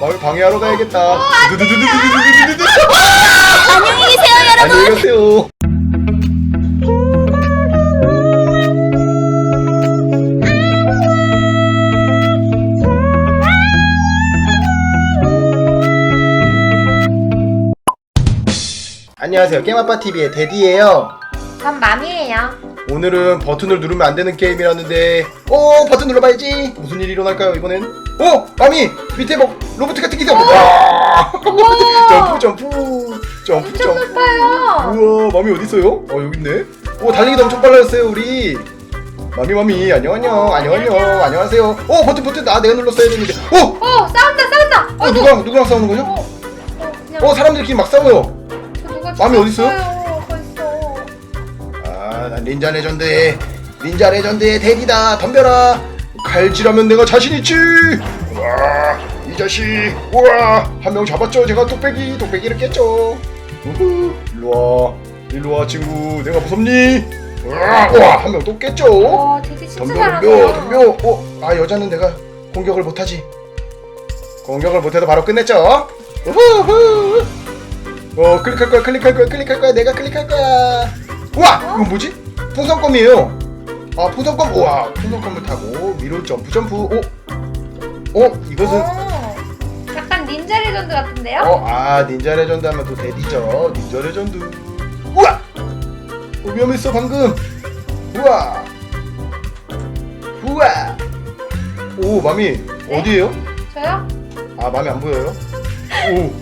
마을 방해하러 가야겠다. 두두두두두두두두두. 안녕히 계세요, 여러분. 안녕히 가세요. 안녕하세요. 게임아빠 TV의 데디예요. 전 맘이에요. 오늘은 버튼을 누르면 안 되는 게임이라는데, 어 버튼 눌러봐야지. 무슨 일이 일어날까요 이번엔? 어, 마미 밑에 뭐 로봇 같은 게 있어. 와! 점프 점프 점프 엄청 점프. 높아요. 우와, 마미 어디 있어요? 어 여기 있네. 오 달리기도 엄청 빨라졌어요 우리. 마미 마미 안녕 안녕 안녕 안녕 안녕. 안녕하세요. 오 버튼 버튼 아 내가 눌렀어야 되는데. 오, 어, 싸운다, 싸운다. 어 어, 누가 누구랑 싸우는 거죠? 어, 어, 그냥 어 사람들끼리 막 싸워요. 저 누가 맘이 어디 있어요? 죽였어요. 난 닌자 레전드의 닌자 레전드의 대디다. 덤벼라. 칼질하면 내가 자신 있지. 와, 이 자식. 우와, 한 명 잡았죠. 제가 뚝배기, 뚝배기를 깼죠. 우후, 일로 와, 일로 와 친구. 내가 무섭니? 우와, 우와, 한 명 또 깼죠. 와, 되게 진짜 덤벼. 덤벼, 덤벼. 어, 아 여자는 내가 공격을 못하지. 공격을 못해도 바로 끝냈죠. 우후. 어, 클릭할 거야, 클릭할 거야, 클릭할 거야. 내가 클릭할 거야. 우와, 이건 뭐지? 풍선껌이에요. 아, 풍선껌. 우와, 풍선껌을 타고 위로 점프, 점프. 오, 어, 이것은 어, 약간 닌자 레전드 같은데요? 어, 아, 닌자 레전드 하면 또 데디죠. 닌자 레전드. 우와! 어, 위험했어, 방금. 우와! 우와! 오, 마미, 네? 어디에요? 저요? 아, 마미 안 보여요? 오,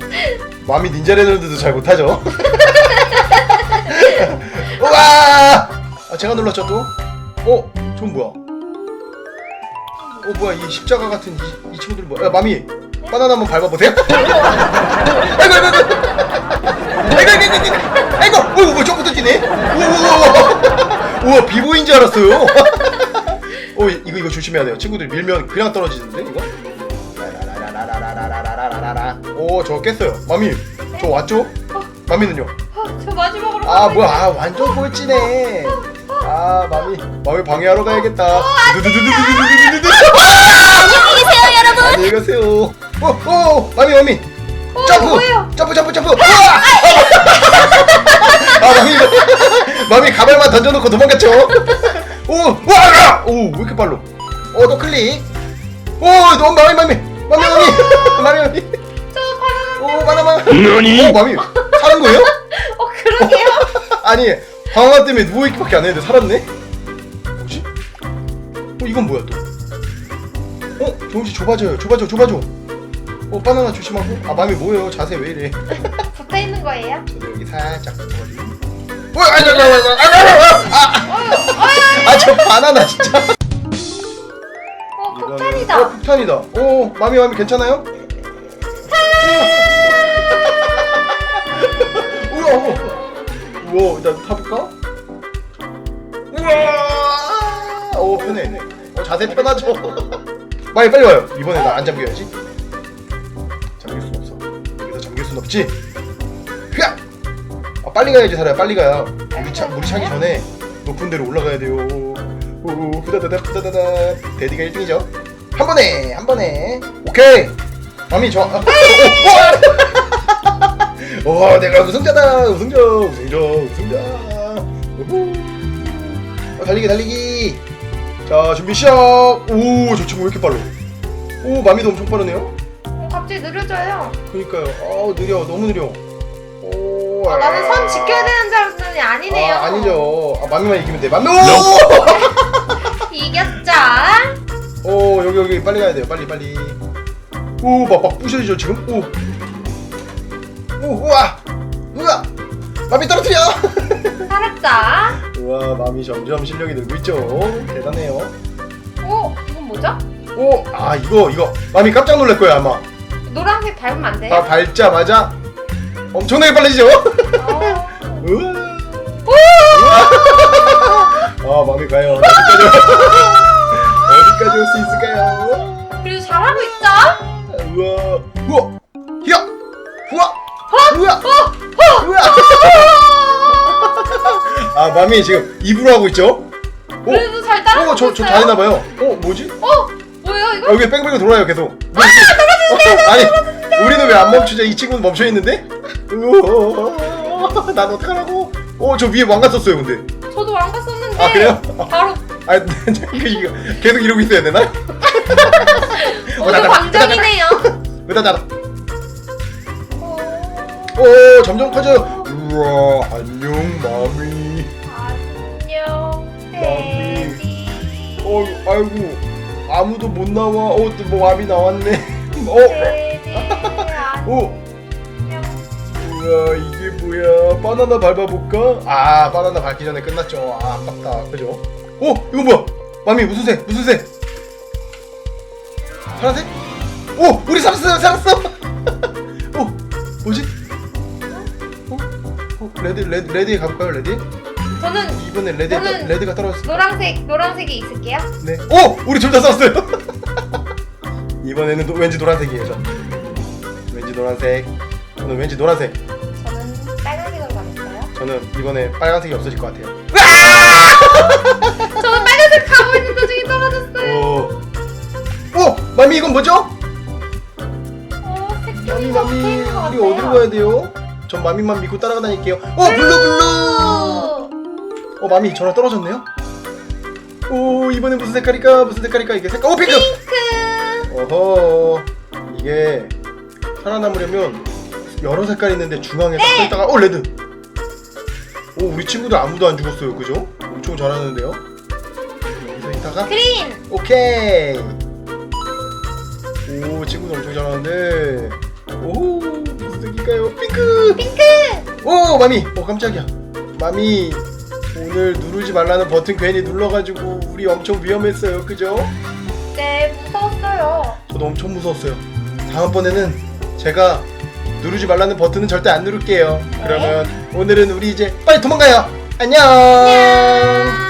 마미 닌자 레전드도 잘 못하죠? 우와! 아, 제가 눌렀죠, 또? 어, 전 뭐야? 어, 뭐야, 이 십자가 같은 이, 이 친구들 뭐야? 야, 마미, 바나나 한번 밟아보세요? 아이고, 아이고, 아이고! 아이고, 아이고, 아이고, 아이고! 아이고! 뭐, 저부터 뛰네? 우와, 우와, 비보인 줄 알았어요! 어, 이- 이거, 이거 조심해야 돼요. 친구들 밀면 그냥 떨어지는데, 이거? 라라라라라라라라라라라. 오, 저 깼어요. 마미, 저 왔죠? 마미는요? 어, 저 마지막으로. 아 뭐야. 아 완전 꼴찌네 아 마미 마미 방해하러 가야겠다 두두두두두두두두두 안녕히 계세요, 여러분. 안녕히 가세요 오오 마미 마미 어, 점프 뭐예요? 점프 점프 점프 우와 아 마미 마미 가발만 던져놓고 도망갔죠 오 와 오왜 이렇게 빨로 어너 클릭 오너 마미 마미 마미 마미 마미 마미. 오 바나마 너니? 오 마미 사는 거예요? 어, 그러게요. 아니 방황 때문에 누워있기밖에 안 했는데 살았네? 뭐지? 어 이건 뭐야 또? 어? 조금씩 좁아져요 좁아져 좁아져 어 바나나 조심하고 아 맘이 뭐예요 자세 왜 이래 붙어 있는 거예요? 저도 여기 살짝 붙어가지고 어 아니 아니 아니 아니 아저 바나나 진짜 어, 이거는- 폭탄이다. 어 폭탄이다 어 마미 마미 괜찮아요? 우와 우와 우와 일단 타볼까? 우와! 오 편해. 어 자세 편하죠? 빨리 빨리 와요. 이번에 나 안 잠겨야지. 잠길 순 없어. 여기서 잠길 순 없지? 흐야 아 빨리 가야지 살아야. 빨리 가야 물이 차 물이 차기 전에 높은 데로 올라가야 돼요. 오 후다다다 후다다다. 데디가 1등이죠. 한 번에 한 번에. 오케이! 마미 저 아, 오 내가 우승자다. 우승자 우승자 우승자. 우후. 어, 달리기 달리기. 자 준비 시작. 오저 친구 왜 이렇게 빨라 오 마미도 엄청 빠르네요. 어, 갑자기 느려져요. 그니까요. 아 느려. 너무 느려. 오 아, 나는 선 지켜야 되는 줄 알았더니 아니네요. 아, 아니죠. 아, 마미만 이기면 돼. 마미 이겼죠? 오! 오 여기 여기. 빨리 가야 돼요. 빨리 빨리. 오막막 부셔지죠 지금? 오 오, 우와. 우와. 마미 떨어뜨려. 살았자. 우와 마미 점점 실력이 늘고 있죠. 대단해요. 어, 이건 뭐죠? 오아 이거 이거. 마미 깜짝 놀랄 거야 아마. 노란색 밟으면 안 돼요? 다 밟자마자 엄청나게 빨라지죠? 어. 우와. 우와. 아 마미 과연 어디까지 어디까지 올 수 있을까요? 그래도 잘하고 있죠? 우와. 우와 우와 우와 아 마미 지금 입으로 하고 있죠 그래도 잘 따라가고 어 저 저 있어요. 잘했나봐요 어 뭐지 어, 뭐예요 이거? 아, 여기 뺑뺑이 돌아요 계속 아 떨어지세요 아니 우리는 왜 안 멈추죠? 이 친구는 멈춰 있는데? 우와, 난 어떡하라고? 어, 저 위에 왕관 썼어요, 근데. 저도 왕가 썼는데. 아, 그래요? 바로 아, 잠깐 이거 계속 이러고 있어야 되나? 닫아, 광장이네요. 으다 닫아. 오, 점점 커져요. 우와, 안녕, 마미. 안녕, 테디. 어, 아이고, 아무도 못 나와. 어, 또뭐 마미 나왔네. 어, 테디. 오, 안녕. 우와, 이게 뭐야? 바나나 밟아볼까? 아, 바나나 밟기 전에 끝났죠. 아, 아깝다. 그죠? 오, 이거 뭐야? 마미 무슨 색? 무슨 색? 파란색? 오, 우리 살았어, 살았어. 오, 뭐지? 레드, 레드, 레드에 가볼까요, 레드? 저는 이번에 레드, 저는 레드가 떨어졌어. 노란색 노란색이 있을게요. 네. 오! 우리 둘 다 썼어요. 이번에는 또 왠지 노란색이에요, 저. 왠지 노란색. 저는 왠지 노란색. 저는 빨간색으로 가겠어요. 저는 이번에 빨간색이 없어질 것 같아요. 저는 빨간색 가고 있는 도중에 떨어졌어요. 오. 오! 마미 이건 뭐죠? 어, 마미 색종이 마미 바뀌는 것 우리 같아요. 어디로 가야 돼요? 전 마미만 믿고 따라가 다닐게요. 오 블루 블루. 어 마미 저랑 떨어졌네요. 오 이번엔 무슨 색깔일까? 무슨 색깔일까? 이게 색깔. 오 핑크. 핑크. 어허 이게 살아남으려면 여러 색깔 있는데 중앙에 네. 딱 있다가 오 레드 오 우리 친구들 아무도 안 죽었어요 그죠? 엄청 잘하는데요 여기서 있다가 그린. 오케이 오 친구들 엄청 잘하는데 오 무슨 색일까요? 핑크 핑크. 오 마미 어 깜짝이야 마미 오늘 누르지 말라는 버튼 괜히 눌러가지고 우리 엄청 위험했어요 그죠? 네, 무서웠어요. 저도 엄청 무서웠어요. 다음번에는 제가 누르지 말라는 버튼은 절대 안 누를게요. 그러면 오늘은 우리 이제 빨리 도망가요. 안녕. 안녕.